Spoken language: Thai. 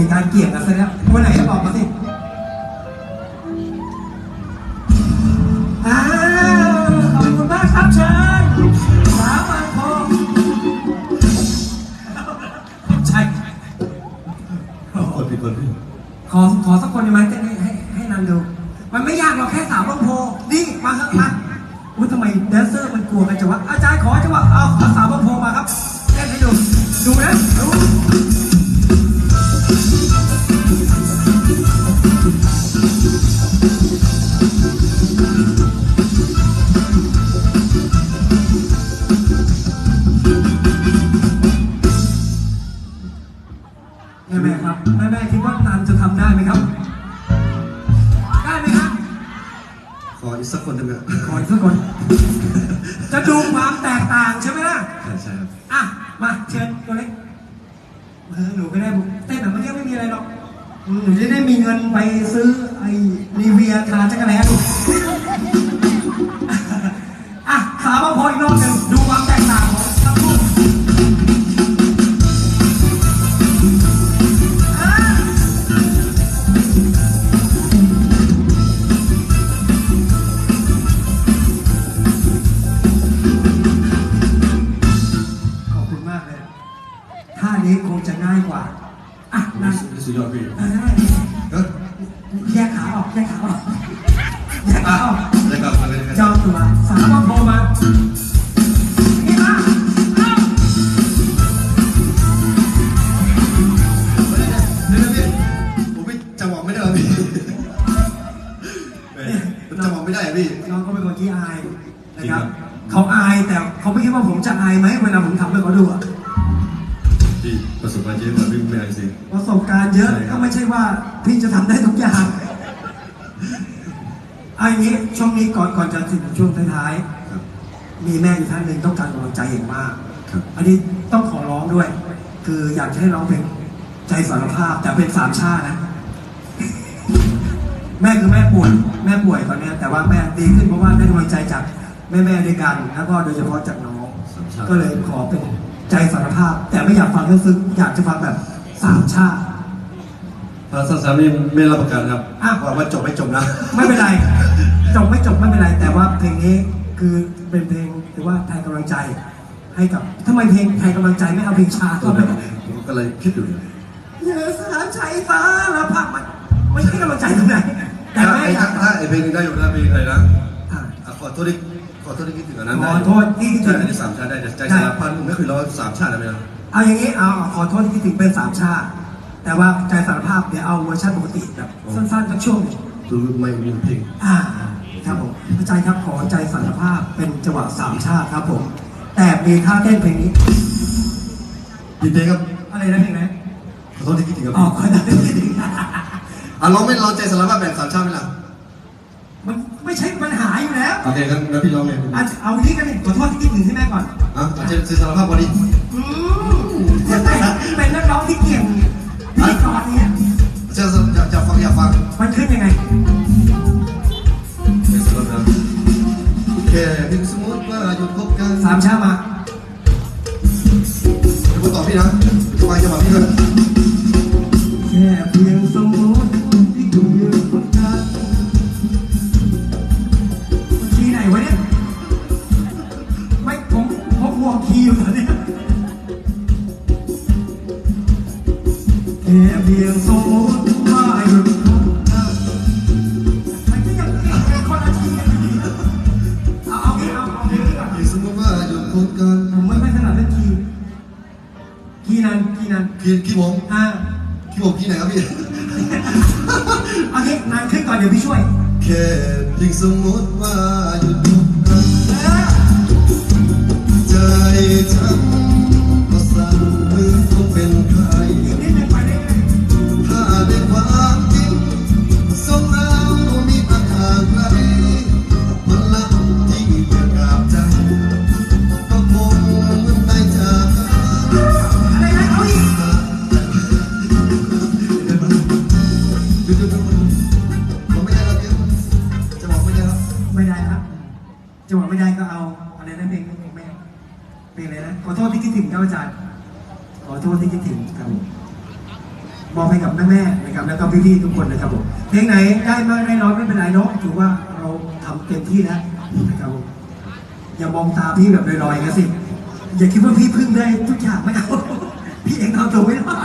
มีการเกี่ยงกันซะแล้ววันไหนจะบอกมาสิอ้าวขอบคุณมากครับเชิญสามวันพอใช่คนผิดคนผิดขอขอสักคนได้ไหมจะให้ให้ให้นันดู มันไม่ยากหรอกแค่สามบางโพนี่มาครับมาอุ้ยทำไมแดนเซอร์มันกลัวกันจังวะอาจารย์ขอจังหวะเอาขอสามบางโพมาครับเต้นให้ดูดูนะดู แม่แม่ครับแม่แม่คิดว่านันจะทำได้ไหมครับ ได้ไหมครับ ขออีกสักคนได้ไหมครับขออีกสักคน จะดูความแตกต่างใช่ไหมล่ะ ใช่ใช่ครับอะ มาเชิญตัวเล็กเออหนูก็ได้บุกเต้นแบบเมื่อกี้ไม่มีอะไรหรอกอืมหนูจะได้มีเงินไปซื้อไอ้นีเวียทาจักรแล้ นี้คงจะง่ายกว่าอะนั่งสุดยอดพี่อะได้เอ้ยแยกขาออกแยกขาออกแยกขาออกแล้วก็อะไรกันเจ้าตัวสามวันโทรมานี่มาเอ้าเดี๋ยวพี่ผมไม่จังหวะไม่ได้หรอพี่เอ้ยจังหวะไม่ได้อะพี่น้องเขาเป็นคนที่อายนะคจริงครัรับบเขาอายแต่เขาไม่คิดว่าผมจะอายไหมเวลาผมทำให้เขาดูอะ พี่ประสบการณ์เยอะกว่าพี่ไม่ได้สิ ประสบการณ์เยอะใช่ครับก็ไม่ใช่ว่าพี่จะทำได้ทุกอย่างเอาอย่างนี้ช่วงนี้ก่อนก่อนจะถึงช่วงท้ายครับ ๆมีแม่อยู่ท่านหนึ่งต้องการกำลังใจอย่างมาก ครับ อันนี้ต้องขอร้องด้วย คืออยากจะให้ร้องเพลงใจสารภาพแต่เป็นสามชาตินะ แม่คือแม่ป่วยแม่ป่วยตอนเนี้ยแต่ว่าแม่ดีขึ้นเพราะว่าได้กำลังใจจากแม่แม่ๆด้วยกัน แล้วก็โดยเฉพาะจากน้องสามชาติ ก็เลยขอเป็น ใจสารภาพ แต่ไม่อยากฟังเรื่องซึ้งอยากจะฟังแบบสามชาติภาษาสามนี่ไม่รับประกันครับอะว่าว่าจบไม่จบนะ ไม่เป็นไร จบไม่จบไม่เป็นไร แต่ว่าเพลงนี้คือเป็นเพลงถือว่าไทยกำลังใจ ให้กับทำไมเพลงไทยกำลังใจไม่เอาเพลงช้าก็ไม่ได้ผมก็เลยคิดอยู่เยอะสารชัยสารภาพมันไม่ใช่กำลังใจตรงไหนแต่ถ้าแม่ไอ้อยากถ้าไอ้เพลงนี้ได้อยู่นะเพลงอะไรนะอะอะขอโทษที่ข อโทษที่คิดถึงอันนั้นขได้อโทษที่คิดถึง ใช่อันนี้สามชาติได้แต่ใจสารพันผมไม่เคยร้องสามชาติอะไรนะเอาอย่างนี้เอาเอาขอโทษที่คิดถึงเป็นสามชาติ แต่ว่าใจสารภาพเดี๋ยวเอาเวอร์ชันปกติแบบสั้นๆสักช่วงหนึ่งคือไม่มีเพลงอ่าครับผมอาจารย์ครับขอใจสารภาพเป็นจังหวะสามชาติครับผม แต่มีท่าเต้นเพลงนี้ผิดเพลงครับอะไรนะเพลงไหนขอโทษที่คิดถึงครับอ๋อขอโทษที่คิดถึง อะร้องไม่ร้องใจสารภาพแบบสามชาติไหมล่ะมัน ไม่ใช่ปัญหาอยู่แล้วโอเคงั้นงั้นพี่ร้องเลยอะเอาที่กันดิขอโทษที่คิดถึงที่แม่ก่อนอะใจใจสารภาพวันนี้อืมเป็นนักร้องที่เก่งพิธีกรเนี่ยจะจะจะฟังอยากฟัง มันขึ้นยังไงใจสารภาพแค่เพียงสมมติว่าหยุดคบกันสามชาติมาเดี๋ยวผมตอบพี่นะจะฟังจังหวะพี่ด้วย ผมห่วงคีย์อยู่ตอนเนี้ยแค่เพียงสมมติว่าหยุดคบกันมันก็ยังแค่คนละคีย์กันอยู่ดีเอาเอางี้เอาเอาเพลงนี้ก่อนเพียงสมมติว่าหยุดคบกันผมไม่ไม่ถนัดเรื่องคีย์คีย์นั้นคีย์นั้นพี่พี่ผมอ่าพี่ผมพี่ไหนครับพี่ เอางี้นานขึ้นก่อนเดี๋ยวพี่ช่วย แค่เพียงสมมติว่าหยุดคบกันเออ ใจฉันก็สั่นเหมือต้องเป็นใครอีกนิดหนึ่งได้ไหมถ้าเป็นความจริงสงเรามีปัญหาไกลมันลับที่เกิดกับใจ ก็คงมันได้จากกันอะไรนะเอาอีกหยุดหยุดหยุดผมไม่ได้แล้วเดี๋ยจะบอกไม่ได้แล้วไม่ได้ครับจังหวะไม่ได้ก็เอาอะไรนะเพลงเพลงไม่ เลงอะไรนะขอโทษที่คิดถึงครับอาจารย์ขอโทษที่คิดถึงครับผมมอบให้กับแม่ๆนะครับแล้วก็พี่ๆทุกคนนะครับผมเพลงไหนได้มากได้น้อยไม่เป็นไรเนาะถือว่าเราทำเต็มที่แล้วนะครับผมอย่ามองตาพี่แบบลอยๆกันสิอย่าคิดว่าพี่พึ่งได้ทุกอย่างไม่เอาพี่เองทำตัวไม่ได้